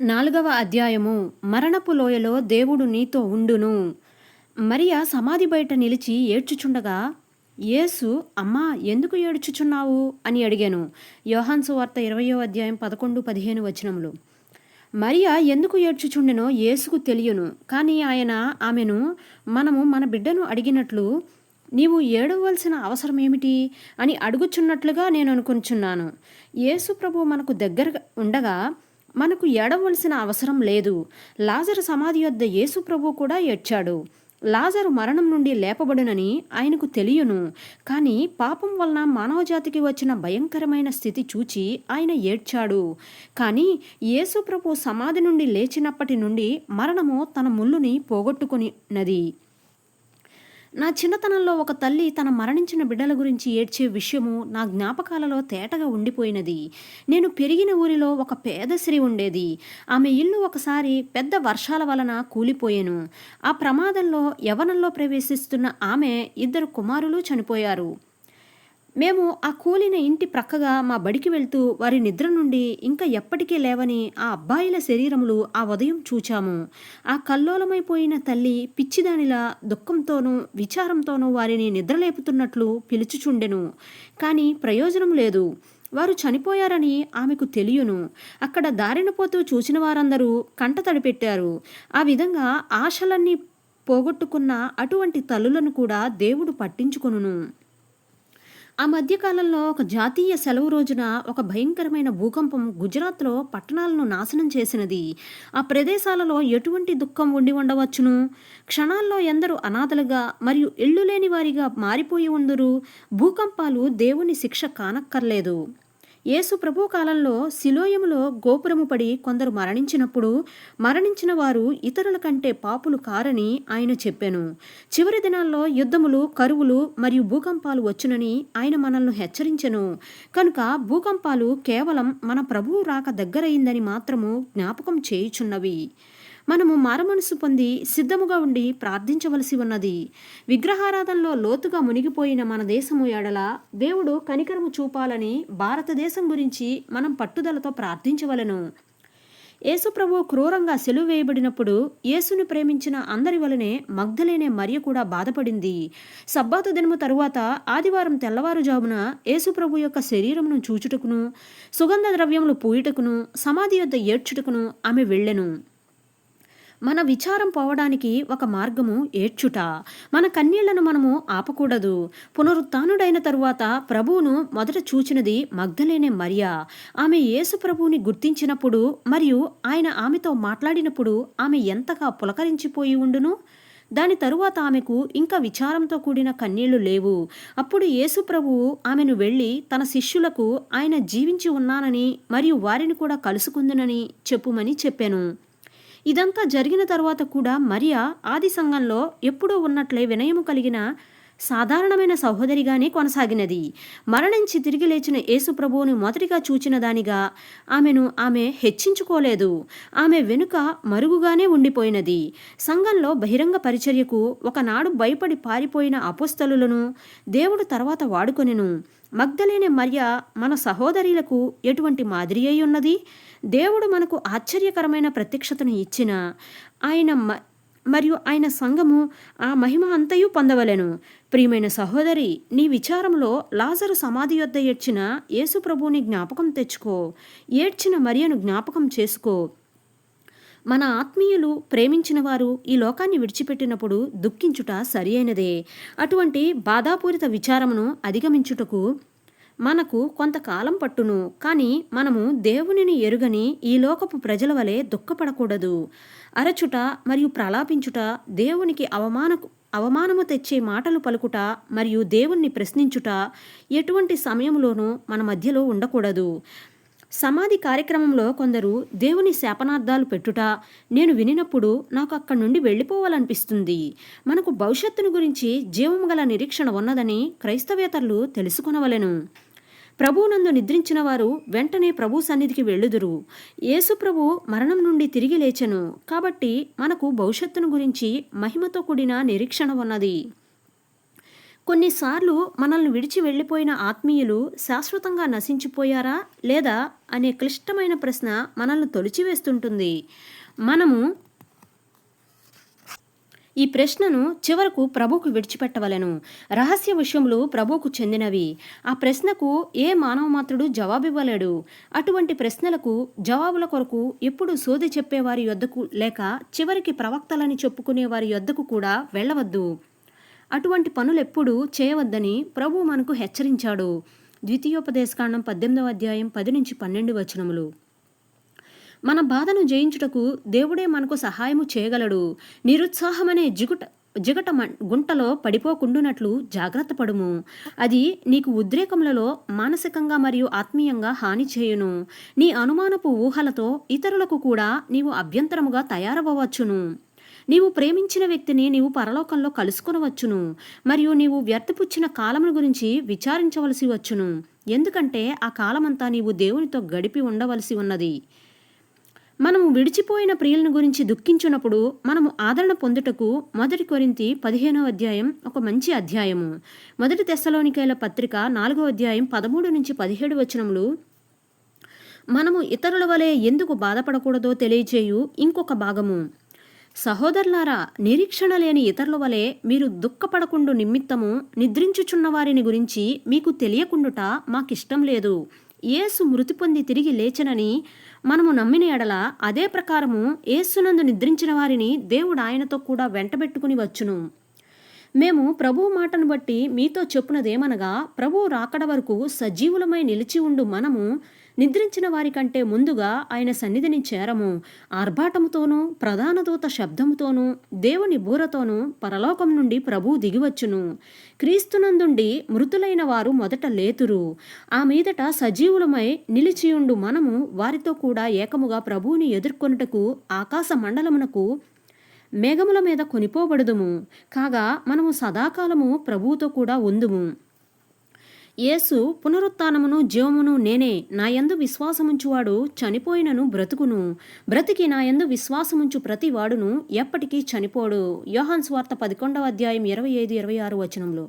నాలుగవ అధ్యాయము మరణపు లోయలో దేవుడు నీతో ఉండును. మరియా సమాధి బయట నిలిచి ఏడ్చుచుండగా యేసు అమ్మా ఎందుకు ఏడ్చుచున్నావు? అని అడిగాను. యోహాన్సు వార్త ఇరవయో అధ్యాయం పదకొండు పదిహేను వచనములు. మరియా ఎందుకు ఏడ్చుచుండెనో యేసుకు తెలియను. కానీ ఆయన ఆమెను మనము మన బిడ్డను అడిగినట్లు నీవు ఏడవలసిన అవసరం ఏమిటి అని అడుగుచున్నట్లుగా నేను అనుకుంటున్నాను యేసు ప్రభు మనకు దగ్గరగా ఉండగా మనకు ఏడవలసిన అవసరం లేదు. లాజరు సమాధి యొద్ద యేసుప్రభు కూడా ఏడ్చాడు. లాజరు మరణం నుండి లేపబడునని ఆయనకు తెలియను. కానీ పాపం వలన మానవజాతికి వచ్చిన భయంకరమైన స్థితి చూచి ఆయన ఏడ్చాడు. కానీ యేసుప్రభు సమాధి నుండి లేచినప్పటి నుండి మరణము తన ముళ్ళుని పోగొట్టుకునినది నా చిన్నతనంలో ఒక తల్లి తన మరణించిన బిడ్డల గురించి ఏడ్చే విషయము నా జ్ఞాపకాలలో తేటగా ఉండిపోయినది. నేను పెరిగిన ఊరిలో ఒక పేద స్త్రీ ఉండేది. ఆమె ఇల్లు ఒకసారి పెద్ద వర్షాల వలన కూలిపోయాను. ఆ ప్రమాదంలో యవనంలో ప్రవేశిస్తున్న ఆమె ఇద్దరు కుమారులు చనిపోయారు. మేము ఆ కూలిన ఇంటి ప్రక్కగా మా బడికి వెళ్తూ వారి నిద్ర నుండి ఇంకా ఎప్పటికీ లేవని ఆ అబ్బాయిల శరీరములు ఆ ఉదయం చూచాము. ఆ కల్లోలమైపోయిన తల్లి పిచ్చిదానిలా దుఃఖంతోనూ విచారంతోనూ వారిని నిద్రలేపుతున్నట్లు పిలుచుచుండెను. కానీ ప్రయోజనం లేదు. వారు చనిపోయారని ఆమెకు తెలియను. అక్కడ దారిన పోతూ చూసిన వారందరూ కంట తడిపెట్టారు. ఆ విధంగా ఆశలన్నీ పోగొట్టుకున్న అటువంటి తల్లులను కూడా దేవుడు పట్టించుకొనును. ఆ మధ్యకాలంలో ఒక జాతీయ సెలవు రోజున ఒక భయంకరమైన భూకంపం గుజరాత్లో పట్టణాలను నాశనం చేసినది. ఆ ప్రదేశాలలో ఎటువంటి దుఃఖం ఉండి ఉండవచ్చును? క్షణాల్లో ఎందరూ అనాథలుగా మరియు ఇళ్ళు లేని వారిగా మారిపోయి ఉందరు. భూకంపాలు దేవుని శిక్ష కానక్కర్లేదు. యేసు ప్రభు కాలంలో శిలోయములో గోపురము పడి కొందరు మరణించినప్పుడు మరణించిన వారు ఇతరుల కంటే పాపులు కారని ఆయన చెప్పాను. చివరి దినాల్లో యుద్ధములు కరువులు మరియు భూకంపాలు వచ్చునని ఆయన మనల్ని హెచ్చరించెను. కనుక భూకంపాలు కేవలం మన ప్రభువు రాక దగ్గరయిందని మాత్రము జ్ఞాపకం చేయుచున్నవి. మనము మారమనసు పొంది సిద్ధముగా ఉండి ప్రార్థించవలసి ఉన్నది. విగ్రహారాధనలో లోతుగా మునిగిపోయిన మన దేశము ఎడల దేవుడు కనికరము చూపాలని భారతదేశం గురించి మనం పట్టుదలతో ప్రార్థించవలను. యేసుప్రభు క్రూరంగా సెలువు వేయబడినప్పుడు యేసుని ప్రేమించిన అందరి వలనే మగ్ధలేనే మరియ కూడా బాధపడింది. సబ్బాతు దినము తరువాత ఆదివారం తెల్లవారుజామున యేసుప్రభు యొక్క శరీరమును చూచుటకును సుగంధ ద్రవ్యములు పూయుటకును సమాధి యొద్ద ఏడ్చుటకును ఆమె వెళ్ళెను. మన విచారం పోవడానికి ఒక మార్గము ఏడ్చుట. మన కన్నీళ్ళను మనము ఆపకూడదు. పునరుత్డైన తరువాత ప్రభువును మొదట చూచినది మగ్ధలేనే మరియా. ఆమె యేసు ప్రభువుని గుర్తించినప్పుడు మరియు ఆయన ఆమెతో మాట్లాడినప్పుడు ఆమె ఎంతగా పులకరించిపోయి ఉండును? దాని తరువాత ఆమెకు ఇంకా విచారంతో కూడిన కన్నీళ్ళు లేవు. అప్పుడు యేసు ప్రభువు ఆమెను వెళ్ళి తన శిష్యులకు ఆయన జీవించి ఉన్నానని మరియు వారిని కూడా కలుసుకుందునని చెప్పుమని చెప్పాను. ఇదంతా జరిగిన తర్వాత కూడా మరియా ఆది సంఘంలో ఎప్పుడూ ఉన్నట్లే వినయము కలిగిన సాధారణమైన సహోదరిగానే కొనసాగినది. మరణించి తిరిగి లేచిన యేసుప్రభువుని మొదటిగా చూచిన దానిగా ఆమెను ఆమె హెచ్చించుకోలేదు. ఆమె వెనుక మరుగుగానే ఉండిపోయినది. సంఘంలో బహిరంగ పరిచర్యకు ఒకనాడు భయపడి పారిపోయిన అపుస్తలులను దేవుడు తర్వాత వాడుకొనెను. మగ్ధలేని మర్య మన సహోదరులకు ఎటువంటి మాదిరి అయి ఉన్నది? దేవుడు మనకు ఆశ్చర్యకరమైన ప్రత్యక్షతను ఇచ్చిన ఆయన మరియు ఆయన సంఘము ఆ మహిమ అంతయు పొందవలెను. ప్రియమైన సహోదరి నీ విచారంలో లాజరు సమాధి యొద్ద ఏడ్చిన యేసుప్రభుని జ్ఞాపకం తెచ్చుకో. ఏడ్చిన మరియను జ్ఞాపకం చేసుకో. మన ఆత్మీయులు ప్రేమించిన వారు ఈ లోకాన్ని విడిచిపెట్టినప్పుడు దుఃఖించుట సరి అయినదే. అటువంటి బాధాపూరిత విచారమును అధిగమించుటకు మనకు కొంతకాలం పట్టును కానీ మనము దేవునిని ఎరుగని ఈ లోకపు ప్రజల వలె దుఃఖపడకూడదు. అరచుట మరియు ప్రలాపించుట దేవునికి అవమానకు అవమానము తెచ్చే మాటలు పలుకుట మరియు దేవుణ్ణి ప్రశ్నించుట ఎటువంటి సమయంలోనూ మన మధ్యలో ఉండకూడదు. సమాధి కార్యక్రమంలో కొందరు దేవుని శాపనార్థాలు పెట్టుట నేను వినినప్పుడు నాకు అక్కడి నుండి వెళ్ళిపోవాలనిపిస్తుంది. మనకు భవిష్యత్తును గురించి జీవము గల నిరీక్షణ ఉన్నదని క్రైస్తవేతరులు తెలుసుకొనవలెను. ప్రభువునందు నిద్రించిన వారు వెంటనే ప్రభు సన్నిధికి వెళ్ళుదురు. యేసుప్రభు మరణం నుండి తిరిగి లేచెను. కాబట్టి మనకు భవిష్యత్తును గురించి మహిమతో కూడిన నిరీక్షణ ఉన్నది. కొన్నిసార్లు మనల్ని విడిచి వెళ్ళిపోయిన ఆత్మీయులు శాశ్వతంగా నశించిపోయారా లేదా అనే క్లిష్టమైన ప్రశ్న మనల్ని తొలిచివేస్తుంటుంది. మనము ఈ ప్రశ్నను చివరకు ప్రభుకు విడిచిపెట్టవలెను. రహస్య విషయములు ప్రభుకు చెందినవి. ఆ ప్రశ్నకు ఏ మానవ మాత్రుడు జవాబివ్వలేడు. అటువంటి ప్రశ్నలకు జవాబుల కొరకు ఎప్పుడు సోది చెప్పేవారి యొద్దకు లేక చివరికి ప్రవక్తలని చెప్పుకునే వారి యొద్దకు కూడా వెళ్ళవద్దు. అటువంటి పనులెప్పుడూ చేయవద్దని ప్రభు మనకు హెచ్చరించాడు. ద్వితీయోపదేశకాండం పద్దెనిమిదవ అధ్యాయం పది నుంచి పన్నెండు వచనములు. మన బాధను జయించుటకు దేవుడే మనకు సహాయము చేయగలడు. నిరుత్సాహమనే జిగుట జిగట మం- గుంటలో పడిపోకుండునట్లు జాగ్రత్త పడుము. అది నీకు ఉద్రేకములలో మానసికంగా మరియు ఆత్మీయంగా హాని చేయును. నీ అనుమానపు ఊహలతో ఇతరులకు కూడా నీవు అభ్యంతరముగా తయారవ్వవచ్చును. నీవు ప్రేమించిన వ్యక్తిని నీవు పరలోకంలో కలుసుకొనవచ్చును. మరియు నీవు వ్యర్థపుచ్చిన కాలమును గురించి విచారించవలసి వచ్చును. ఎందుకంటే ఆ కాలమంతా నీవు దేవునితో గడిపి ఉండవలసి ఉన్నది. మనము విడిచిపోయిన ప్రియులను గురించి దుఃఖించున్నప్పుడు మనము ఆదరణ పొందుటకు మొదటి కొరింతి పదిహేనవ అధ్యాయం ఒక మంచి అధ్యాయము. మొదటి తెస్సలోనికైల పత్రిక నాలుగో అధ్యాయం పదమూడు నుంచి పదిహేడు వచనములు మనము ఇతరుల వలె ఎందుకు బాధపడకూడదో తెలియచేయు ఇంకొక భాగము. సహోదరులారా నిరీక్షణ లేని ఇతరుల వలె మీరు దుఃఖపడకుండు నిమిత్తము నిద్రించుచున్న వారిని గురించి మీకు తెలియకుండుట మాకిష్టం లేదు. యేసు మృతి పొంది తిరిగి లేచనని మనము నమ్మిన ఎడల అదే ప్రకారము యేసునందు నిద్రించిన వారిని దేవుడు ఆయనతో కూడా వెంటబెట్టుకుని వచ్చును. మేము ప్రభువు మాటను బట్టి మీతో చెప్పునదేమనగా ప్రభువు రాకడ వరకు సజీవులమై నిలిచి ఉండు మనము నిద్రించిన వారికంటే ముందుగా ఆయన సన్నిధిని చేరము. ఆర్భాటముతోనూ ప్రధాన దూత శబ్దముతోనూ దేవుని బూరతోనూ పరలోకం నుండి ప్రభువు దిగివచ్చును. క్రీస్తునందుండి మృతులైన వారు మొదట లేతురు. ఆ మీదట సజీవులమై నిలిచియుండు మనము వారితో కూడా ఏకముగా ప్రభువుని ఎదుర్కొనుటకు ఆకాశ మండలమునకు మేఘముల మీద కొనిపోబడదుము. కాగా మనము సదాకాలము ప్రభువుతో కూడా ఉందుము. యేసు పునరుత్నమును జీవమును నేనే నాయందు విశ్వాసముంచువాడు చనిపోయినను బ్రతుకును. బ్రతికి నాయందు విశ్వాసముంచు ప్రతి వాడును ఎప్పటికీ చనిపోడు. యోహాన్ వార్త పదకొండవ అధ్యాయం ఇరవై ఐదు ఇరవై ఆరు వచనంలో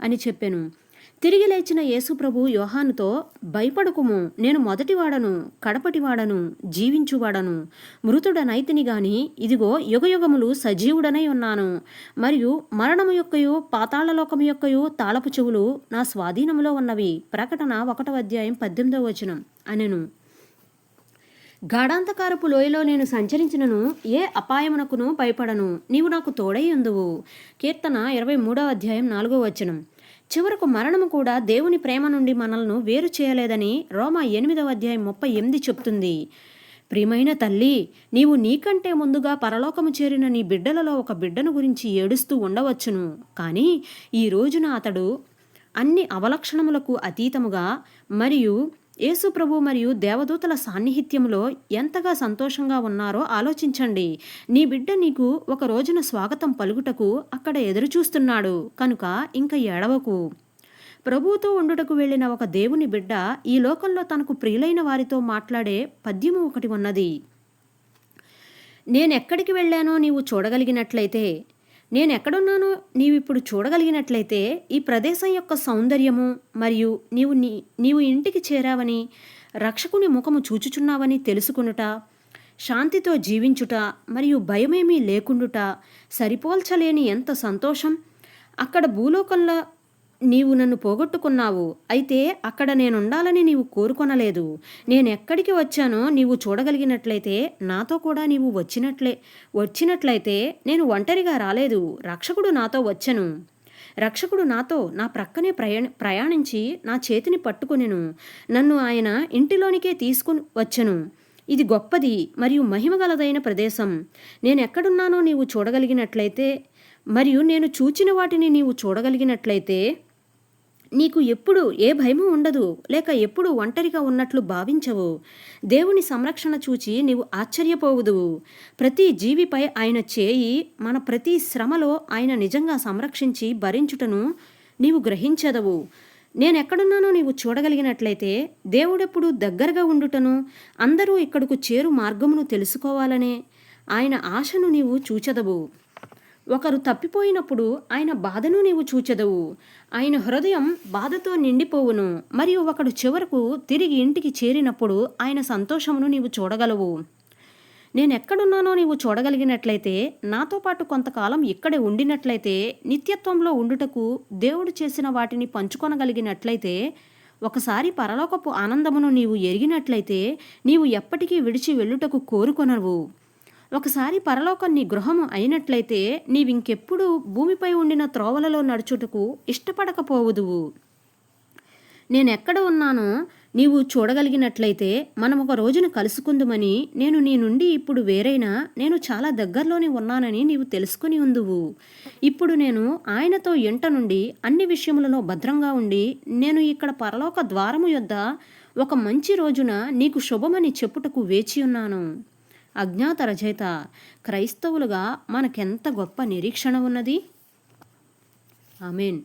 అని చెప్పాను. తిరిగి లేచిన యేసుప్రభు యోహానుతో భయపడకుము నేను మొదటివాడను కడపటివాడను జీవించువాడను మృతుడనైతిని గాని ఇదిగో యుగయుగములు సజీవుడనై ఉన్నాను. మరియు మరణము యొక్కయు పాతాళలోకము యొక్కయు తాళపు చెవులు నా స్వాధీనములో ఉన్నవి. ప్రకటన ఒకటవ అధ్యాయం పద్దెనిమిదవ వచనం. అనెను. గాఢాంతకారపు లోయలో నేను సంచరించినను ఏ అపాయమునకును భయపడను. నీవు నాకు తోడై ఉందువు. కీర్తన ఇరవై మూడవ అధ్యాయం నాలుగో వచనం. చివరకు మరణము కూడా దేవుని ప్రేమ నుండి మనల్ని వేరు చేయలేదని రోమా ఎనిమిదవ అధ్యాయం ముప్పై ఎనిమిది చెప్తుంది. ప్రియమైన తల్లి నీవు నీకంటే ముందుగా పరలోకము చేరిన నీ బిడ్డలలో ఒక బిడ్డను గురించి ఏడుస్తూ ఉండవచ్చును. కానీ ఈ రోజున అతడు అన్ని అవలక్షణములకు అతీతముగా మరియు యేసుప్రభు మరియు దేవదూతల సాన్నిహిత్యంలో ఎంతగా సంతోషంగా ఉన్నారో ఆలోచించండి. నీ బిడ్డ నీకు ఒక రోజున స్వాగతం పలుకుటకు అక్కడ ఎదురుచూస్తున్నాడు కనుక ఇంక ఏడవకు. ప్రభువుతో ఉండుటకు వెళ్ళిన ఒక దేవుని బిడ్డ ఈ లోకంలో తనకు ప్రియులైన వారితో మాట్లాడే పద్యము ఒకటి ఉన్నది. నేనెక్కడికి వెళ్ళానో నీవు చూడగలిగినట్లయితే నేను ఎక్కడున్నానో నీవు ఇప్పుడు చూడగలిగినట్లయితే ఈ ప్రదేశం యొక్క సౌందర్యము మరియు నీవు నీ నీవు ఇంటికి చేరావని రక్షకుని ముఖము చూచుచున్నావని తెలుసుకునుట శాంతితో జీవించుట మరియు భయమేమీ లేకుండుట సరిపోల్చలేని ఎంత సంతోషం. అక్కడ భూలోకంలో నీవు నన్ను పోగొట్టుకున్నావు. అయితే అక్కడ నేనుండాలని నీవు కోరుకొనలేదు. నేను ఎక్కడికి వచ్చానో నీవు చూడగలిగినట్లయితే నాతో కూడా నీవు వచ్చినట్లే వచ్చినట్లయితే నేను ఒంటరిగా రాలేదు. రక్షకుడు నాతో వచ్చను. రక్షకుడు నాతో నా ప్రక్కనే ప్రయాణ ప్రయాణించి నా చేతిని పట్టుకొనెను. నన్ను ఆయన ఇంటిలోనికే తీసుకుని వచ్చను. ఇది గొప్పది మరియు మహిమగలదైన ప్రదేశం. నేను ఎక్కడున్నానో నీవు చూడగలిగినట్లయితే మరియు నేను చూచిన వాటిని నీవు చూడగలిగినట్లయితే నీకు ఎప్పుడు ఏ భయము ఉండదు లేక ఎప్పుడు ఒంటరిగా ఉన్నట్లు భావించవు. దేవుని సంరక్షణ చూచి నీవు ఆశ్చర్యపోవుదువు. ప్రతి జీవిపై ఆయన చేయి మన ప్రతి శ్రమలో ఆయన నిజంగా సంరక్షించి భరించుటను నీవు గ్రహించదవు. నేనెక్కడున్నానో నీవు చూడగలిగినట్లయితే దేవుడెప్పుడు దగ్గరగా ఉండుటను అందరూ ఇక్కడకు చేరు మార్గమును తెలుసుకోవాలనే ఆయన ఆశను నీవు చూచదవు. ఒకరు తప్పిపోయినప్పుడు ఆయన బాధను నీవు చూచెదవు. ఆయన హృదయం బాధతో నిండిపోవును. మరియు ఒకడు చివరకు తిరిగి ఇంటికి చేరినప్పుడు ఆయన సంతోషమును నీవు చూడగలవు. నేను ఎక్కడున్నానో నీవు చూడగలిగినట్లయితే నాతో పాటు కొంతకాలం ఇక్కడే ఉండినట్లయితే నిత్యత్వంలో ఉండుటకు దేవుడు చేసిన వాటిని పంచుకొనగలిగినట్లయితే ఒకసారి పరలోకపు ఆనందమును నీవు ఎరిగినట్లయితే నీవు ఎప్పటికీ విడిచి వెళ్ళుటకు కోరుకొనవు. ఒకసారి పరలోకం నీ గృహము అయినట్లయితే నీవింకెప్పుడు భూమిపై ఉండిన త్రోవలలో నడుచుటకు ఇష్టపడకపోవుదువు. నేనెక్కడ ఉన్నానో నీవు చూడగలిగినట్లయితే మనం ఒక రోజున కలుసుకుందుమని నేను నీ నుండి ఇప్పుడు వేరైనా నేను చాలా దగ్గరలోనే ఉన్నానని నీవు తెలుసుకుని ఉందువు. ఇప్పుడు నేను ఆయనతో ఎంట నుండి అన్ని విషయములలో భద్రంగా ఉండి నేను ఇక్కడ పరలోక ద్వారము యొద్ద ఒక మంచి రోజున నీకు శుభమని చెప్పుటకు వేచి ఉన్నాను. అజ్ఞాత రచయిత క్రైస్తవులుగా మనకెంత గొప్ప నిరీక్షణ ఉన్నది? ఆమెన్.